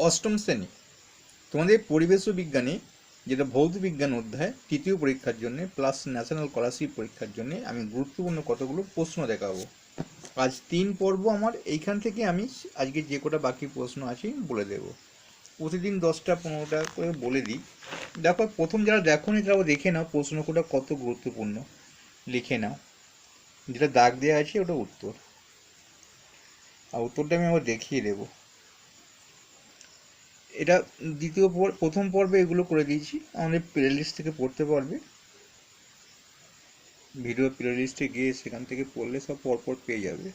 অষ্টম শ্রেণি। তোমাদের পরিবেশ বিজ্ঞানে যেটা ভৌত বিজ্ঞান অধ্যায়, তৃতীয় পরীক্ষার জন্য প্লাস ন্যাশনাল স্কলারশিপ পরীক্ষার জন্য আমি গুরুত্বপূর্ণ কতগুলো প্রশ্ন দেখাবো। আজ তিন পর্ব আমার, এইখান থেকে আমি আজকে যে কটা বাকি প্রশ্ন আছে বলে দেব। প্রতিদিন দশটা পনেরোটা করে বলে দিই। দেখো, প্রথম যারা দেখোনি তারাও দেখে নাও প্রশ্ন কোটা কত গুরুত্বপূর্ণ। লিখে নাও। যেটা দাগ দেওয়া আছে ওটা উত্তর। আর উত্তরটা আমি আবার দেখিয়ে দেবো। এটা দ্বিতীয় পর, প্রথম পর্বে এগুলো করে দিয়েছি। আমাদের প্লে লিস্ট থেকে পড়তে পারবে। ভিডিও প্লে লিস্টে গিয়ে সেখান থেকে পড়লে সব পরপর পেয়ে যাবে।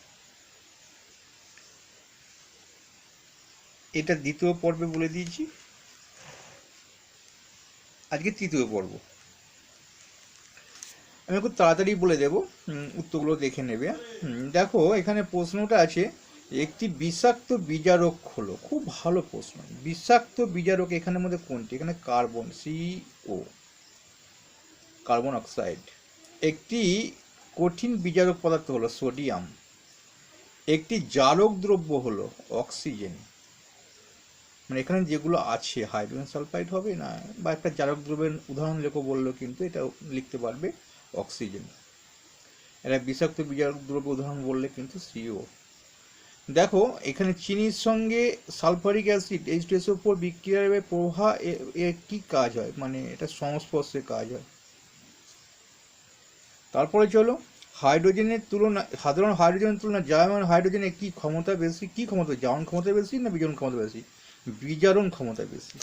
এটা দ্বিতীয় পর্বে বলে দিয়েছি। আজকে তৃতীয় পর্ব। আমি খুব তাড়াতাড়ি বলে দেবো। উত্তরগুলো দেখে নেবে। দেখো, এখানে প্রশ্নটা আছে একটি বিষাক্ত বিজারক হলো, খুব ভালো প্রশ্ন। বিষাক্ত বিজারক এখানের মধ্যে কোনটি? এখানে কার্বন সিও কার্বন অক্সাইড। একটি কঠিন বিজারক পদার্থ হলো সোডিয়াম। একটি জারক দ্রব্য হলো অক্সিজেন। মানে এখানে যেগুলো আছে, হাইড্রোজেন সালফাইড হবে না? বা একটা জারক দ্রব্যের উদাহরণ লেখো বলল কিন্তু এটা লিখতে পারবে অক্সিজেন। এটা বিষাক্ত বিজারক দ্রব্য উদাহরণ বললে কিন্তু সিও দেখো, এখানে চিনির সঙ্গে সালফারিক অ্যাসিড এইচ টু এর উপর বিক্রিয়ার প্রভাব এর কি কাজ হয়? মানে এটা সংস্পর্শে কাজ হয়। তারপরে চলো, হাইড্রোজেনের তুলনা, সাধারণ হাইড্রোজেনের তুলনায় জায়মান হাইড্রোজেনের কি ক্ষমতা বেশি, কি ক্ষমতা জারণ ক্ষমতা বেশি না বিজারণ ক্ষমতা বেশি? বিজারণ ক্ষমতা বেশি।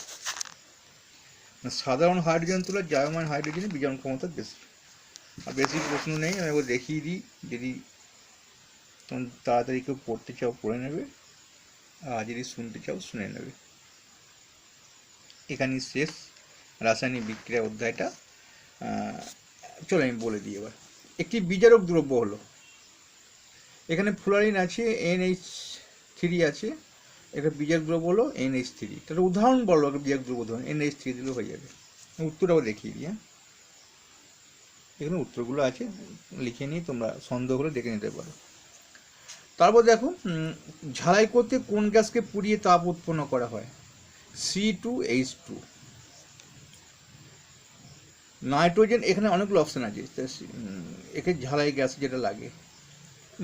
সাধারণ হাইড্রোজেনের তুলনায় জায়মান হাইড্রোজেনের বিজারণ ক্ষমতা বেশি। আর বেশি প্রশ্ন নেই, আমি দেখিয়ে দিই, যদি তোমরা তাড়াতাড়ি কেউ পড়তে চাও, পড়ে নেবে। আর যদি শুনতে চাও, শুনে নেবে। এখানেই শেষ। রাসায়নিক বিক্রিয়া অধ্যায়টা চলো আমি বলে দিই এবার। একটি বিজারক দ্রব্য হলো। এখানে ফ্লোরিন আছে, এনএইচ থ্রি আছে। একটা বিজারক দ্রব্য হলো এনএইচ থ্রি। তার উদাহরণ বলো, একটা বিজারক দ্রব্য ধরুন, এনএইচ থ্রি দিলেও হয়ে যাবে। উত্তরটাও দেখিয়ে দিই হ্যাঁ। এখানে উত্তরগুলো আছে, লিখে নিয়ে তোমরা সন্দেহ হলে দেখে নিতে পারো। তারপর দেখো ঝালাই করতে কোন গ্যাসকে পুড়িয়ে তাপ উৎপন্ন করা হয়? C two H two nitrogen, এখানে অনেকগুলো অপশন আছে একে ঝালাই গ্যাস যেটা লাগে।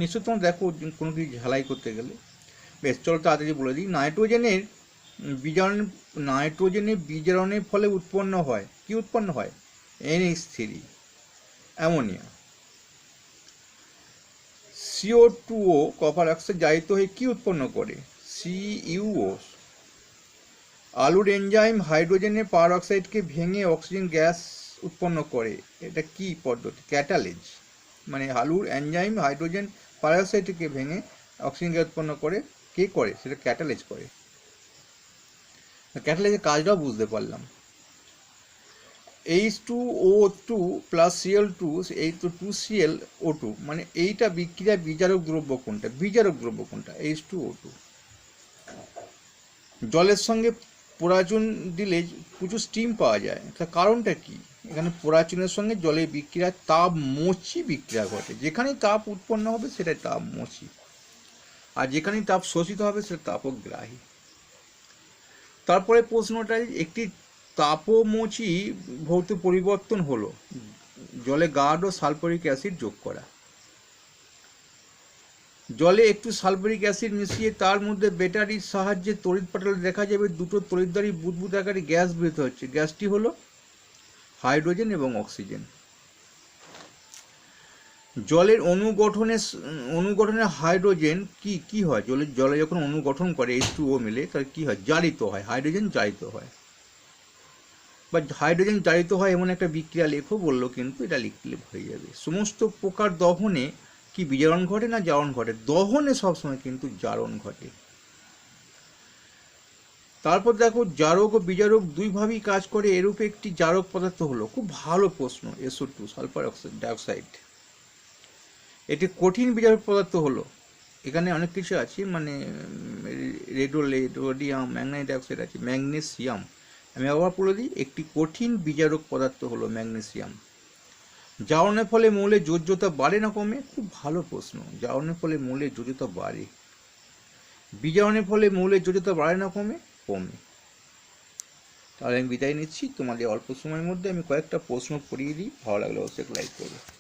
নিশ্চয় তোমরা দেখো কোনো কিছু ঝালাই করতে গেলে। বেশ, চলো তাড়াতাড়ি বলে দিই। নাইট্রোজেনের বিজারণ, নাইট্রোজেনের বিজারণের ফলে উৎপন্ন হয়, কি উৎপন্ন হয়? NH three ammonia. CO টুও copper oxide জারিত হয়ে কি উৎপন্ন করে? সিইউও আলুর এনজাইম হাইড্রোজেনের পার অক্সাইডকে ভেঙে অক্সিজেন গ্যাস উৎপন্ন করে। এটা কি পদ্ধতি? ক্যাটালেজ মানে আলুর এনজাইম হাইড্রোজেন পার অক্সাইডকে ভেঙে অক্সিজেন গ্যাস উৎপন্ন করে। কে করে? সেটা ক্যাটালেজ করে। ক্যাটালেজের কাজটাও বুঝতে পারলাম। H two O two plus Cl two এই তো টু সিএল ও টু মানে এইটা বিক্রিয়া বিজারক দ্রব্য কোনটা? বিজারক দ্রব্য কোনটা? এইচ টু ও টু জলের সঙ্গে পোড়াচুন দিলে প্রচুর স্টিম পাওয়া যায়। তার কারণটা কি? এখানে পোড়াচুনের সঙ্গে জলের বিক্রিয়া, তাপ মোচি বিক্রিয়া ঘটে। যেখানেই তাপ উৎপন্ন হবে, সেটাই তাপ মোচি আর যেখানেই তাপ শোষিত হবে, সেটা তাপগ্রাহী। তারপরে প্রশ্নটা একটি তাপমোচি ভৌত পরিবর্তন হলো। জলে গার্ড ও সালফারিক অ্যাসিড যোগ করা। জলে একটু সালফারিক অ্যাসিড মিশিয়ে তার মধ্যে ব্যাটারির সাহায্যে তড়িৎ পাঠালে দেখা যাবে। দুটো তড়িৎদ্বারী বুদবুদ আকারে গ্যাস বেরোতে হচ্ছে। গ্যাসটি হলো হাইড্রোজেন এবং অক্সিজেন। জলের অনুগঠনে অনুগঠনে হাইড্রোজেন কি কি হয়? জলে জলে যখন অনুগঠন করে এইচ টু ও মিলে, তাহলে কি হয়? জারিত হয়। হাইড্রোজেন জারিত হয়। বা হাইড্রোজেন জারিত হয় এমন একটা বিক্রিয়া লেখো বলল কিন্তু এটা লিখলে হয়ে যাবে। সমস্ত প্রকার দহনে কি বিজারণ ঘটে না জারণ ঘটে? দহনে সবসময় কিন্তু জারণ ঘটে। তারপর দেখো, জারক ও বিজারক দুইভাবেই কাজ করে, এরূপ একটি জারক পদার্থ হলো। খুব ভালো প্রশ্ন, এসো টু সালফার অক্সাইড ডাইঅক্সাইড এটি কঠিন বিজারক পদার্থ হলো। এখানে অনেক কিছু আছে মানে রেডোলেট রোডিয়াম ম্যাগনাইট ডাইঅক্সাইড আছে ম্যাগনেসিয়াম আমি আবার বলে দিই, একটি কঠিন বিজারক পদার্থ হলো ম্যাগনেসিয়াম। জারণের ফলে মৌলের যোজ্যতা বাড়ে না কমে? খুব ভালো প্রশ্ন। জারণের ফলে মৌলের যোজ্যতা বাড়ে। বিজারণের ফলে মৌলের যোজ্যতা বাড়ে না কমে? কমে। তাহলে আমি বিদায় নিচ্ছি। তোমাদের অল্প সময়ের মধ্যে আমি কয়েকটা প্রশ্ন করিয়ে দিই। ভালো লাগলে অবশ্যই লাইক করবে।